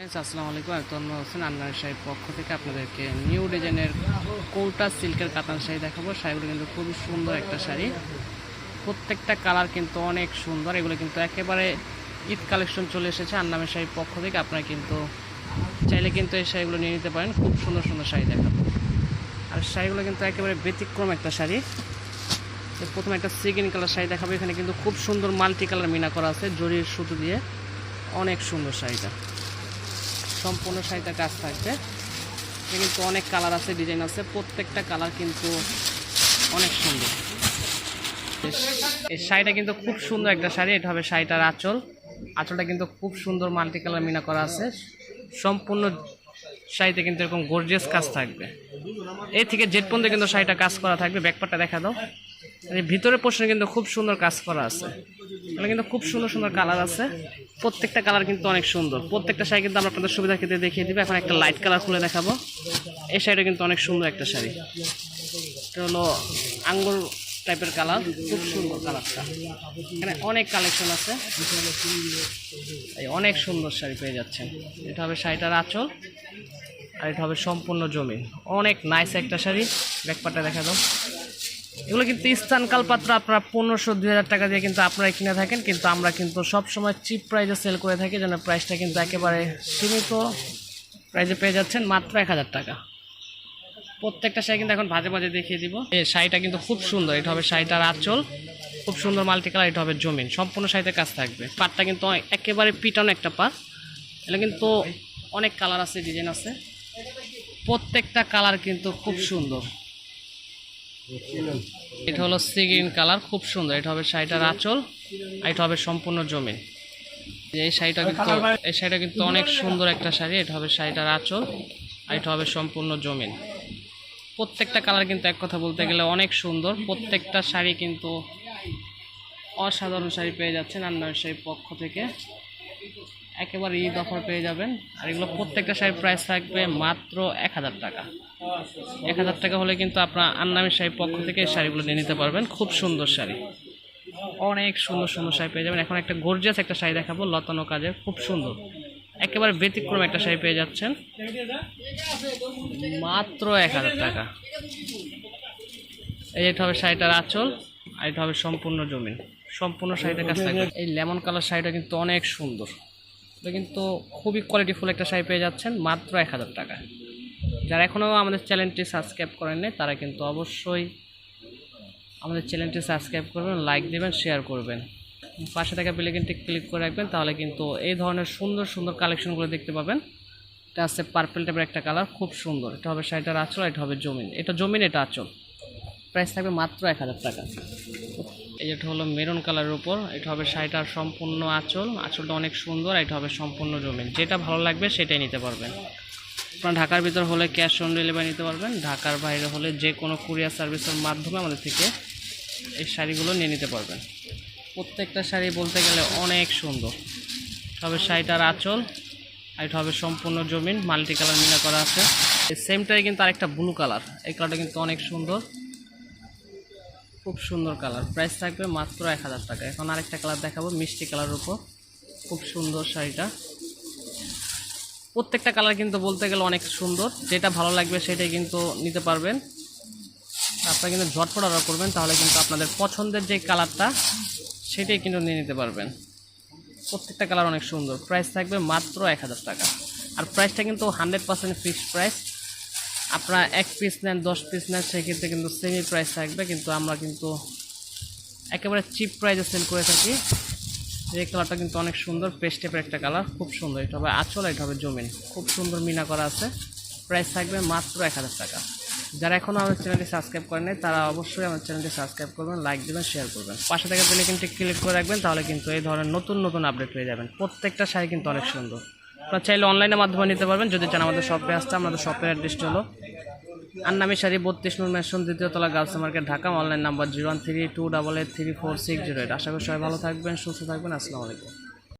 আসসালামু আলাইকুম তন্ময় হোসেন আন্নার শাড়ির পক্ষ থেকে আপনাদেরকে নিউ ডিজাইনের কৌটা সিল্কের কাতান শাড়ি দেখাবো। শাড়িগুলো কিন্তু খুবই সুন্দর একটা শাড়ি। প্রত্যেকটা কালার কিন্তু অনেক সুন্দর। এগুলো কিন্তু একেবারে ঈদ কালেকশন চলে এসেছে আন্নামের শাড়ির পক্ষ থেকে। আপনারা কিন্তু চাইলে কিন্তু এই শাড়িগুলো নিয়ে নিতে পারেন। খুব সুন্দর সুন্দর শাড়ি দেখাবো। আর শাড়িগুলো কিন্তু একেবারে ব্যতিক্রম একটা শাড়ি। প্রথমে একটা সিগিন কালার শাড়ি দেখাবো। এখানে কিন্তু খুব সুন্দর মাল্টি কালার মিনা করা আছে, জরির সুতো দিয়ে। অনেক সুন্দর শাড়িটা। সম্পূর্ণ শাড়িটা কাজ থাকবে। এটা কিন্তু অনেক কালার আছে, ডিজাইন আছে। প্রত্যেকটা কালার কিন্তু অনেক সুন্দর। এই শাড়িটা কিন্তু খুব সুন্দর একটা শাড়ি। এটা হবে শাড়িটার আঁচল। আঁচলটা কিন্তু খুব সুন্দর মাল্টি কালার মিনা করা আছে। সম্পূর্ণ শাড়িতে কিন্তু এরকম গর্জিয়াস কাজ থাকবে। এই থেকে জেট পর্যন্ত কিন্তু শাড়িটা কাজ করা থাকবে। ব্যাকপারটা দেখা দাও। এই ভিতরের পোর্শনে কিন্তু খুব সুন্দর কাজ করা আছে। এখানে কিন্তু খুব সুন্দর সুন্দর কালার আছে। প্রত্যেকটা কালার কিন্তু অনেক সুন্দর। প্রত্যেকটা শাড়ি কিন্তু আমরা আপনাদের সুবিধা ক্ষেত্রে দেখিয়ে দিবে। এখন একটা লাইট কালার খুলে দেখাবো। এই শাড়িটা কিন্তু অনেক সুন্দর একটা শাড়ি। এটা হলো আঙ্গুর টাইপের কালার খুব সুন্দর কালারটা এখানে অনেক কালেকশন আছে। এই অনেক সুন্দর শাড়ি পেয়ে যাচ্ছেন। এটা হবে শাড়িটার আঁচল আর এটা হবে সম্পূর্ণ জমি। অনেক নাইস একটা শাড়ি। ব্যাকপারটা দেখা দাও এগুলো কিন্তু স্থান কালপাত্র, আপনারা পনেরোশো, দুই হাজার টাকা দিয়ে কিন্তু আপনারা কিনে থাকেন, কিন্তু আমরা কিন্তু সব সময় চিপ প্রাইসে সেল করে থাকি, যেন প্রাইসটা কিন্তু একেবারে সীমিত প্রাইজে পেয়ে যাচ্ছেন মাত্র এক হাজার টাকা। প্রত্যেকটা শাড়ি কিন্তু এখন ভাজে ভাজে দেখিয়ে দিব। এই শাড়িটা কিন্তু খুব সুন্দর, এটা হবে শাড়িটার আঁচল, খুব সুন্দর মাল্টি কালার এটা হবে জমিন, সম্পূর্ণ শাড়িতে কাজ থাকবে। পাটটা কিন্তু একেবারে পিটানো একটা পাট এটা কিন্তু অনেক কালার আছে ডিজাইন আছে। প্রত্যেকটা কালার কিন্তু খুব সুন্দর। এটা হলো সিগ্রিন কালার, খুব সুন্দর। এটা হবে শাড়িটার আঁচল, আর এটা হবে সম্পূর্ণ জমিন। এই শাড়িটা কিন্তু এই শাড়িটা কিন্তু অনেক সুন্দর একটা শাড়ি, এটা হবে শাড়িটার আঁচল, আর এটা হবে সম্পূর্ণ জমিন। প্রত্যেকটা কালার কিন্তু এক কথা বলতে গেলে অনেক সুন্দর। প্রত্যেকটা শাড়ি কিন্তু অসাধারণ শাড়ি পেয়ে যাচ্ছেন আন্নার শাড়ির পক্ষ থেকে। একেবারে ঈদ অফার পেয়ে যাবেন। আর এগুলো প্রত্যেকটা শাড়ির প্রাইস থাকবে মাত্র এক হাজার টাকা। এক হাজার টাকা হলে কিন্তু আপনার আন্নামের শাড়ির পক্ষ থেকে এই শাড়িগুলো নিয়ে নিতে পারবেন। খুব সুন্দর শাড়ি। অনেক সুন্দর সুন্দর শাড়ি পেয়ে যাবেন। এখন একটা গর্জিয়াস একটা শাড়ি দেখাবো, লতানো কাজের। খুব সুন্দর। একেবারে ব্যতিক্রম একটা শাড়ি পেয়ে যাচ্ছেন। মাত্র এক হাজার টাকা। এই এটা হবে শাড়িটার আঁচল। আর এটা হবে সম্পূর্ণ জমিন। সম্পূর্ণ শাড়িটা কাছ থেকে এই লেমন কালার শাড়িটা কিন্তু অনেক সুন্দর। এটা কিন্তু খুবই কোয়ালিটিফুল একটা শাড়ি পেয়ে যাচ্ছেন, মাত্র এক হাজার টাকা। যারা এখনও আমাদের চ্যানেলটি সাবস্ক্রাইব করেননি তারা কিন্তু অবশ্যই আমাদের চ্যানেলটি সাবস্ক্রাইব করবেন, লাইক দেবেন শেয়ার করবেন। পাশে থাকা বেলেকিনটি ক্লিক করে রাখবেন, তাহলে কিন্তু এই ধরনের সুন্দর সুন্দর কালেকশনগুলো দেখতে পাবেন। এটা আছে পার্পেল টাইপের একটা কালার খুব সুন্দর। এটা হবে শাড়িটার আঁচল, এটা হবে জমিন। এটা জমিন, এটা আঁচল। প্রাইস থাকবে মাত্র এক হাজার টাকা। এই যেটা হলো মেরুন কালারের উপর, এটা হবে শাড়িটার সম্পূর্ণ আঁচল। আঁচলটা অনেক সুন্দর এটা হবে সম্পূর্ণ জমিন। যেটা ভালো লাগবে সেটাই নিতে পারবেন। আপনার ঢাকার ভিতর হলে ক্যাশ অন ডেলিভারি নিতে পারবেন। ঢাকার বাইরে হলে যে কোনো কুরিয়ার সার্ভিসের মাধ্যমে আমাদের থেকে এই শাড়িগুলো নিয়ে নিতে পারবেন। প্রত্যেকটা শাড়ি বলতে গেলে অনেক সুন্দর। তবে শাড়িটার আঁচল, আর এটা হবে সম্পূর্ণ জমিন। মাল্টি কালার মিলা করা আছে। এই সেমটাই কিন্তু আরেকটা ব্লু কালার। এই কালারটা কিন্তু অনেক সুন্দর। খুব সুন্দর কালার। প্রাইস থাকবে মাত্র এক হাজার টাকা। এখন আরেকটা কালার দেখাবো, মিষ্টি কালার উপর। খুব সুন্দর শাড়িটা। প্রত্যেকটা কালার কিন্তু বলতে গেলে অনেক সুন্দর। যেটা ভালো লাগবে সেটাই কিন্তু নিতে পারবেন। আপনারা কিন্তু ঝটপট অর্ডার করবেন, তাহলে কিন্তু আপনাদের পছন্দের যে কালারটা, সেটাই কিন্তু নিয়ে নিতে পারবেন। প্রত্যেকটা কালার অনেক সুন্দর। প্রাইস থাকবে মাত্র এক হাজার টাকা। আর প্রাইসটা কিন্তু হান্ড্রেড পার্সেন্ট ফিক্সড প্রাইস আপনারা এক পিস নেন দশ পিস নেন সেক্ষেত্রে কিন্তু সেমি প্রাইস থাকবে কিন্তু আমরা কিন্তু একেবারে চিপ প্রাইসে সেল করে থাকি। এই কালারটা কিন্তু অনেক সুন্দর পেস্ট একটা কালার খুব সুন্দর। এটা হবে আঁচল এটা হবে জমিন। খুব সুন্দর মিনা করা আছে। প্রাইস থাকবে মাত্র এক হাজার টাকা। যারা এখনও আমাদের চ্যানেলটি সাবস্ক্রাইব করেন নাই, তারা অবশ্যই আমার চ্যানেলটি সাবস্ক্রাইব করবেন লাইক দেবেন শেয়ার করবেন। পাশে থেকে বেলেকিনটি ক্লিক করে রাখবেন তাহলে কিন্তু এই ধরনের নতুন নতুন আপডেট পেয়ে যাবেন। প্রত্যেকটা শাড়ি কিন্তু অনেক সুন্দর। আপনারা চাইলে অনলাইনের মাধ্যমে নিতে পারবেন। যদি চান আমাদের শপে আসতে, আমাদের শপের অ্যাড্রেসটি হলো আন্নামি শাড়ি বত্রিশ নূর মেশন দ্বিতীয় তলা girls market, Dhaka. Online number zero one three two double eight three four six zero eight আশা করি সবাই ভালো থাকবেন, সুস্থ থাকবেন। আসসালামু আলাইকুম।